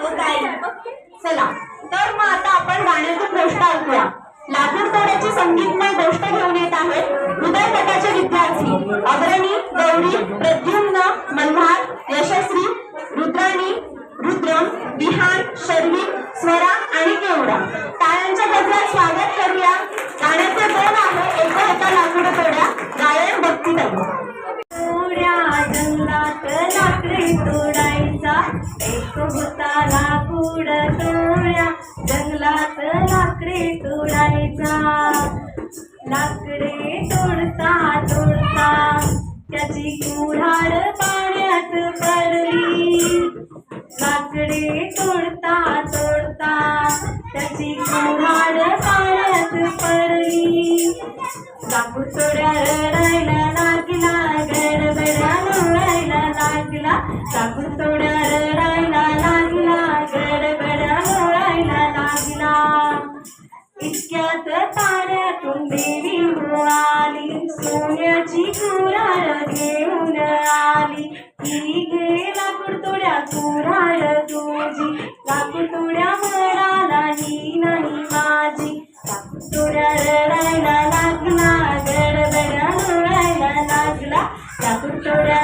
चला. तर मग आता आपण गाण्यातून गोष्ट ऐकूया. लाकूड तोड्याची संगीतमय गोष्ट घेऊन येत आहेत हृदय गटाचे विद्यार्थी अग्रणी गौरी प्रद्युम्न मल्हार उडतोया तोड्या जंगलात लाकडे तोडायचा. लाकडे तोडता तोडता त्याची कुऱ्हाड पाण्यात पडली. लाकडे तोडता तोडता त्याची कुऱ्हाड पाण्यात पडली. लाकूड तोड्या रडायला लागला गडबड्या लागला. लाकूड तोड्या रडायला देवी आली सोन्याची कुराळ घेऊन आली. ही घे लाकूड कुराळ तुझी. लाकूड मराला ही नाही माझी. लाकुडतोड्या रडायला लागला गडबड्या रडायला लागला. लाकुडतोड्या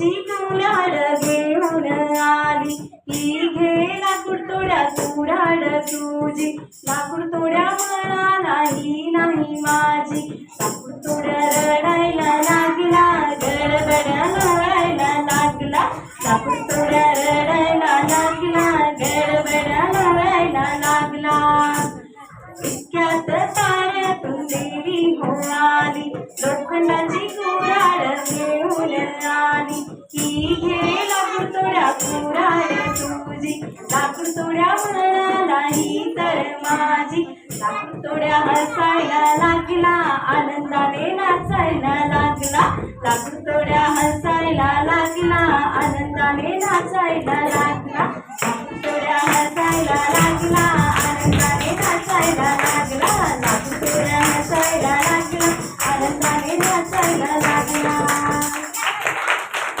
चांदीची कुऱ्हाड घेऊन आली ती घे लाकूड तोड्या कुऱ्हाड तुझी. लाकूड तोड्या मला नाही नाही माझी. लाकूड तोड्या रडायला लागला गडबड्या लोळायला लागला. लाकूड तोड्या रडायला लागला गडबड्या लोळायला लागला. इतक्यात ताऱ्यातून देवी हो आली. लोखंडाची घे लाकूड तोड्या कुऱ्हाड तुझी लाकूड तोड्या म्हणाला ही तर माझी लाकूड तोड्या हसायला लागला. आनंदाने नाचायला लागला लाकूड तोड्या हसायला लागला आनंदाने नाचायला लागला लाकूड तोड्या